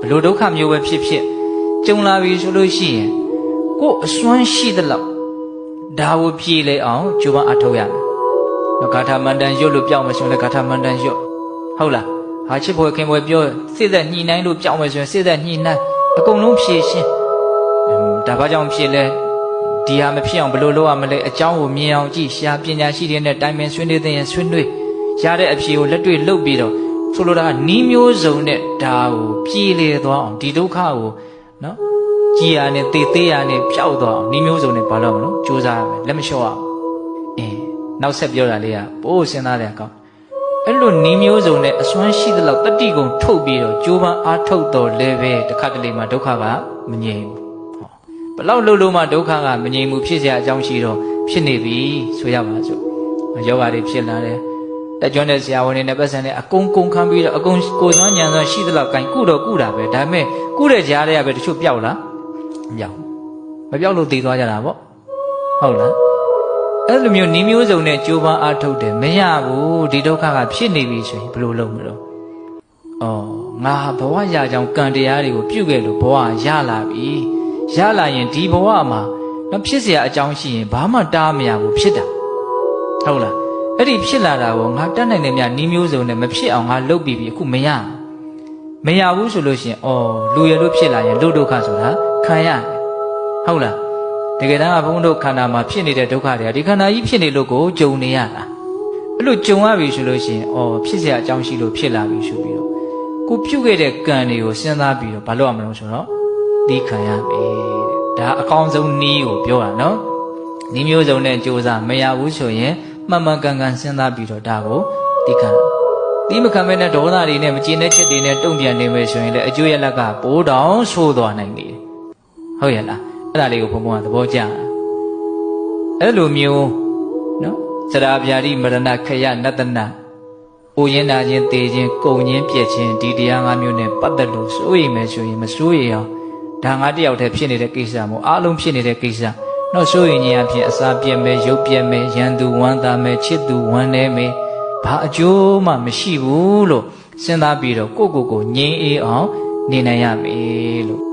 ဘလို့ဒုက္ခမျိုးပဲဖြစ်ဖြစ်ကြုံလာပြီဆိုလို့ရှိရင်ကိုယ်အစွမ်းရှိသလောက်ဒါကိုပြေလေအောင်ကြိုးပမ်းအထောက်ရမယ်နော်ဂါထာမန္တန်ရွတ်လို့ပြောင်းမယ်ဆိုရင်လည်းဂါထာမန္တန်ရွတ်ဟုတ်လားဟာချစ်ဖွယ်ခင်ဖွယ်ပြောစိတ်သက်ညှိနှိုင်းလို့ပြောင်းမယ်ဆိုရင်စိတ်သက်ညှိနှိုင်းအကုန်လုံးဖြည့်ရှင်းအင်းဒါဘာကြောင့်ဖြစ်လဲဒီဟာမဖြစ်အောင်ဘယ်လိုလုပ်ရမလဲအကြောင်းကိုမြင်အောင်ကြည့်ရှားပညာရှိတဲ့နဲ့တိုင်ပင်ဆွေးနွေးတဲ့ရင်ဆွေးနွေးရတဲ့အဖြေကိုလက်တွေ့လုပ်ပြီးတော့ ဆိုလိုတာကနီးမျိုးစုံနဲ့ဒါကိုပြည်လေသွားအောင်ဒီဒုက္ခကိုနော်ကြည်ရနဲ့တေသေးရနဲ့ပျောက်သွားအောင်နီးမျိုးစုံနဲ့ဘာလို့မလို့ကြိုးစားရမယ်လက်မလျှော့အောင်အင်းနောက်ဆက်ပြောတာလေးကပိုးစဉ်းစားတဲ့အကောင်းအဲ့လိုနီးမျိုးစုံနဲ့အစွမ်းရှိသလောက်တတိကုံထုတ်ပြီးတော့ကြိုးပမ်းအားထုတ်တော်လဲပဲတစ်ခါတလေမှဒုက္ခကမငြိမ်ဘူးဟောဘလောက်လှုပ်လို့မှဒုက္ခကမငြိမ်ဘူးဖြစ်เสียအကြောင်းရှိတော့ဖြစ်နေပြီဆိုရပါစို့ယောဂါတွေဖြစ်လာတယ် တက်ကြွတဲ့ဆရာဝန်တွေနဲ့ပတ်စံနဲ့အကုန်ကုန်ခံပြီးတော့အကုန်ကိုယ်စွမ်းဉာဏ်စွမ်းရှိသလောက်ကင်ကုတော့ကုတာပဲဒါပေမဲ့ကုတဲ့ကြားတွေကပဲတချို့ပျောက်လားမပျောက်ဘူးမပျောက်လို့တည်သွားကြတာပေါ့ဟုတ်လားအဲ့လိုမျိုးနီးမျိုးစုံနဲ့ကြိုးပမ်းအားထုတ်တယ်မရဘူးဒီဒုက္ခကဖြစ်နေပြီဆိုရင်ဘယ်လိုလုပ်မလို့ဩငါဘဝရကြောင်းကံတရားတွေကိုပြုခဲ့လို့ဘဝရလာပြီရလာရင်ဒီဘဝမှာမဖြစ်เสียအကြောင်းရှိရင်ဘာမှတားမရဘူးဖြစ်တာဟုတ်လား အဲ့ဒီဖြစ်လာတာကိုငါတတ်နိုင်တယ်များနီးမျိုးစုံနဲ့မဖြစ်အောင်ငါလုပ်ပြီးပြီအခုမရမရဘူးဆိုလို့ရှိရင်ဩလူရလို့ဖြစ်လာရင်လူဒုက္ခဆိုတာခံရတယ်ဟုတ်လားတကယ်တမ်းကဘုန်းတို့ခန္ဓာမှာဖြစ်နေတဲ့ဒုက္ခတွေကဒီခန္ဓာကြီးဖြစ်နေလို့ကိုကြုံနေရတာအဲ့လိုကြုံရပြီဆိုလို့ရှိရင်ဩဖြစ်เสียအကြောင်းရှိလို့ဖြစ်လာပြီဆိုပြီးတော့ကိုပြုတ်ခဲ့တဲ့ကံတွေကိုစဉ်းစားပြီးတော့ဘာလုပ်ရမလို့ဆိုတော့ဒီခံရမယ်တဲ့ဒါအကောင်းဆုံးနည်းကိုပြောတာနော်ဒီမျိုးစုံနဲ့ကြိုးစားမရဘူးဆိုရင် မှန်မှန်ကန်ကန်စဉ်းစားပြီးတော့ဒါကိုဒီခံဒီမခံမဲနဲ့ဒေါသတွေနဲ့မကျေနပ်ချက်တွေနဲ့တုံ့ပြန်နေမယ်ဆိုရင်လည်းအကျိုးရလက်ကပိုးတောင်ဆိုးသွားနိုင်တယ်ဟုတ်ရဲ့လားအဲ့ဒါလေးကိုဘုံဘုံကသဘောကျတာအဲ့လိုမျိုးနော်စရာဗျာတိမရဏခယနတနာအိုရင်နာခြင်းတေခြင်းကုံခြင်းပြက်ခြင်းဒီတရားငါးမျိုးနဲ့ပတ်သက်လို့စိုးရိမ်မယ်ဆိုရင်မစိုးရိမ်အောင်ဒါငါတယောက်တည်းဖြစ်နေတဲ့ကိစ္စမို့အားလုံးဖြစ်နေတဲ့ကိစ္စ တော့စိုးရိမ်ခြင်းအဖြစ်အစာပြက်မယ်ရုပ်ပြက်မယ်ရန်သူဝမ်းသာမယ်ချစ်သူဝမ်းနည်းမယ်ဘာအကျိုးမှမရှိဘူးလို့စဉ်းစားပြီးတော့ကိုယ့်ကိုယ်ကိုငြိမ်းအေးအောင်နေနိုင်ရမယ်လို့